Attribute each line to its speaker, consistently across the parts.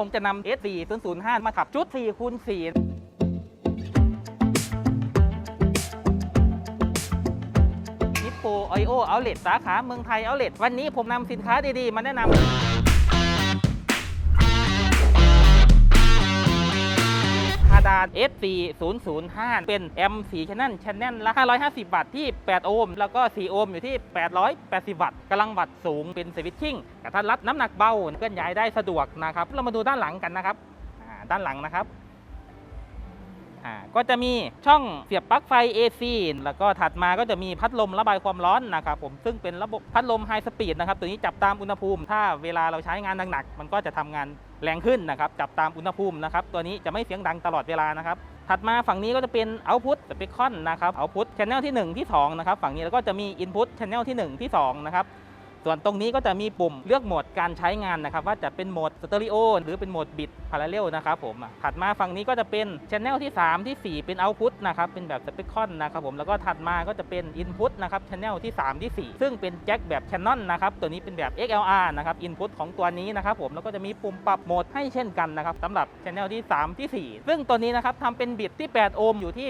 Speaker 1: ผมจะนำ S4 005 มาขับชุด4คูณ4นิปโปไอโอเอาเลตสาขาเมืองไทยเอาเลตวันนี้ผมนำสินค้าดีๆ มาแนะนำาดาน F4 005 เป็น M4 Channel Channel ละ 550 วัตต์ที่ 8 โอห์ม แล้วก็ 4 โอห์มอยู่ที่ 880 วัตต์กำลังวัตต์สูงเป็นสวิตชิ่งกระทัดรัดน้ำหนักเบาเคลื่อนย้ายได้สะดวกนะครับ เรามาดูด้านหลังกันนะครับ ด้านหลังนะครับ อ่าก็จะมีช่องเสียบปลั๊กไฟ AC แล้วก็ถัดมาก็จะมีพัดลมระบายความร้อนนะครับผมซึ่งเป็นระบบพัดลมไฮสปีดนะครับตัวนี้จับตามอุณหภูมิ ถ้าเวลาเราใช้งานหนักๆมันก็จะทำงานแรงขึ้นนะครับจับตามอุณหภูมินะครับตัวนี้จะไม่เสียงดังตลอดเวลานะครับถัดมาฝั่งนี้ก็จะเป็น Output Spectrum นะครับ Output Channel ที่ 1 ที่2นะครับฝั่งนี้แล้วก็จะมี Input Channel ที่ 1 ที่2นะครับส่วนตรงนี้ก็จะมีปุ่มเลือกโหมดการใช้งานนะครับว่าจะเป็นโหมดสเตอริโอหรือเป็นโหมดบิต พาราเรลนะครับผมถัดมาฝั่งนี้ก็จะเป็น Channel ที่ 3 ที่ 4 เป็น Output นะครับเป็นแบบ Spectrum นะครับผมแล้วก็ถัดมาก็จะเป็น Input นะครับ Channel ที่ 3 ที่ 4 ซึ่งเป็นแจ็คแบบ Canon นนะครับตัวนี้เป็นแบบ XLR นะครับ Input ของตัวนี้นะครับผมแล้วก็จะมีปุ่มปรับโหมดให้เช่นกันนะครับสำหรับ Channel ที่ 3 ที่ 4 ซึ่งตัวนี้นะครับทำเป็นบิตที่ 8 โอห์มอยู่ที่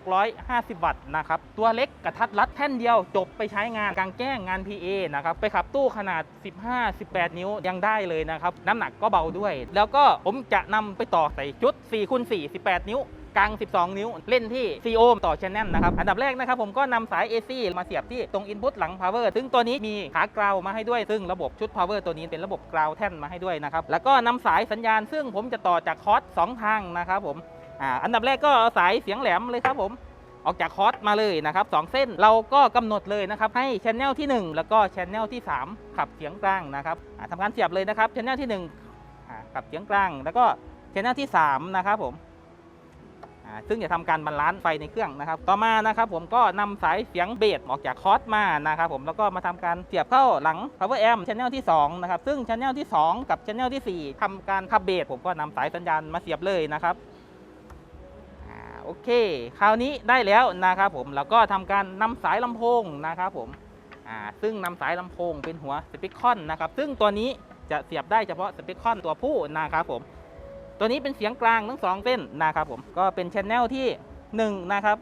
Speaker 1: 1,650 วัตต์นะครับตัวเล็กกระทัดรัดแท่นเดียวจบไปใช้งานกลางแจ้งงาน PA นะครับไปขับตู้ขนาด 15-18 นิ้วยังได้เลยนะครับน้ำหนักก็เบาด้วย แล้วก็ผมจะนำไปต่อใส่ชุด4คูณ4 18 นิ้วกลาง 12 นิ้ว เล่นที่4โอห์มต่อ channel นะครับ อันดับแรกนะครับผมก็นำสาย AC มาเสียบที่ตรง input หลัง power ซึ่งตัวนี้มีขากราวมาให้ด้วย ซึ่งระบบชุด power ตัวนี้เป็นระบบกราวแท่นมาให้ด้วยนะครับ แล้วก็นำสายสัญญาณ ซึ่งผมจะต่อจากคอร์ส2ทางนะครับผมอ่าอันดับแรกก็เอาสายเสียงแหลมเลยครับผม ออกจากคอร์สมาเลยนะครับสองเส้นเราก็กำหนดเลยนะครับให้ชแนลที่ 1 แล้วก็ชแนลที่ 3 ขับเสียงกลางนะครับอ่าทำการเสียบเลยนะครับชแนลที่ 1 อ่าขับเสียงกลาง แล้วก็ชแนลที่ 3 นะครับผมอ่าซึ่งจะทำการบาลานซ์ไฟในเครื่องนะครับ ต่อมานะครับผมก็นำสายเสียงเบสออกจากคอร์สมานะครับผมแล้วก็มาทำการเสียบเข้าหลัง power amp ชแนลที่2นะครับซึ่งชแนลที่ 2 กับชแนลที่ 4ทำการขับเบสผมก็นำสายสัญญาณมาเสียบเลยนะครับอ่าโอเค คราวนี้ได้แล้วนะครับผมแล้วก็ทำการนำสายลำโพงนะครับผมอ่าซึ่งนำสายลำโพงเป็นหัวสปีคอนนะครับซึ่งตัวนี้ จะเสียบได้เฉพาะสปีคอนตัวผู้นะครับผมตัวนี้เป็นเสียงกลางทั้งสองเส้นนะครับผมก็เป็นชแนลที่1นะครับ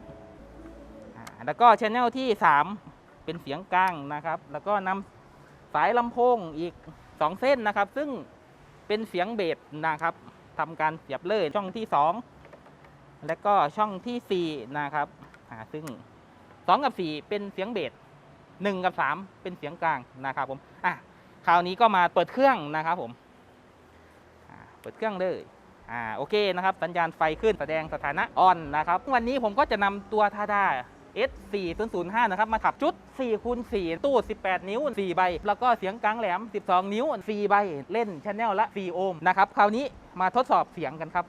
Speaker 1: แล้วก็ชแนลที่ 3 เป็นเสียงกลางนะครับ แล้วก็นำสายลำโพงอีก 2 เส้นนะครับ ซึ่งเป็นเสียงเบสนะครับทำการเสียบเลยช่องที่ 2 และก็ช่องทีสี่4นะครับซึ่ง 2 กับ 4 เป็นเสียงเบส1กับ 3 เป็นเสียงกลางนะครับผมอะ คราวนี้ก็มาเปิดเครื่องนะครับผมเปิดเครื่องเลยอ่าโอเคนะครับสัญญาณไฟขึ้นแสดงสถานะออนนะครับ วันนี้ผมก็จะนำตัวทาดา S4005 นะครับมาขับชุด4คูณ4ตู้ 18 นิ้ว 4 ใบ แล้วก็เสียงกลางแหลม 12 นิ้ว 4 ใบ เล่นชแนลละ 4 โอห์มนะครับ คราวนี้มาทดสอบเสียงกันครับ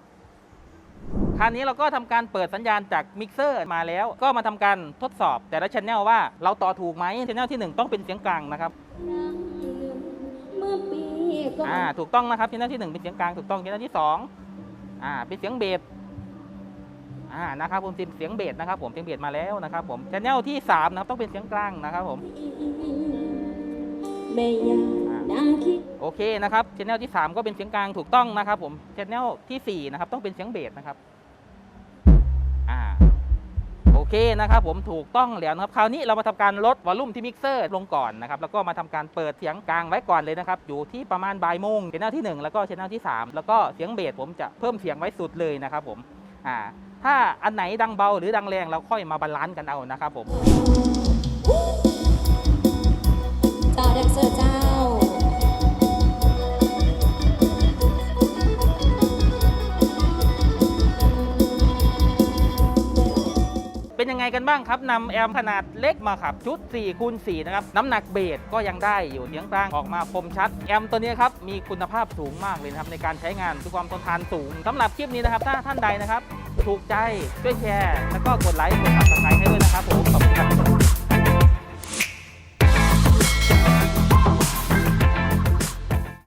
Speaker 1: คราวนี้เราก็ทำการเปิดสัญญาณจากมิกเซอร์มาแล้ว ก็มาทำการทดสอบแต่ละชแนลว่าเราต่อถูกไหมชแนลที่ 1 ต้องเป็นเสียงกลางนะครับ
Speaker 2: มื่อปีก่อน
Speaker 1: อ่าถูกต้องนะครับชแนลที่1เป็นเสียงกลางถูกต้องชแนลที่2อ่าเป็นเสียงเบสอ่านะครับผมเป็นเสียงเบสนะครับ ผมเสียงเบสมาแล้วนะครับ ผมชแนลที่3นะครับต้องเป็นเสียงกลางนะครับ ผม
Speaker 2: แม่ยาดังคิด
Speaker 1: โอเคนะครับชแนลที่3ก็เป็นเสียงกลางถูกต้องนะครับ ผมชแนลที่4นะครับต้องเป็นเสียงเบสนะครับอ่าโอ เคนะครับผมถูกต้องแล้วนะครับคราวนี้เรามาทำการลดวอลลุ่มที่มิกเซอร์ลงก่อนนะครับแล้วก็มาทำการเปิดเสียงกลางไว้ก่อนเลยนะครับอยู่ที่ประมาณบ่ายโมงชแนลที่ 1 แล้วก็เชแนลที่ 3 แล้วก็เสียงเบสผมจะเพิ่มเสียงไว้สุดเลยนะครับผมอ่าถ้าอันไหนดังเบาหรือดังแรงเราค่อยมาบาลานซ์กันเอานะครับผม
Speaker 2: เป็
Speaker 1: นยังไงกันบ้างครับนำแอมขนาดเล็กมาขับชุด4คูณ4นะครับน้ำหนักเบสก็ยังได้อยู่เสียงกลางออกมาคมชัด แอมตัวนี้ครับมีคุณภาพสูงมากเลยนะครับในการใช้งานด้วยความทนทานสูงสำหรับคลิปนี้นะครับถ้าท่านใดนะครับถูกใจช่วยแชร์ แล้วก็กดไลค์กดติดตามให้ด้วยนะครับผมขอบคุณครับ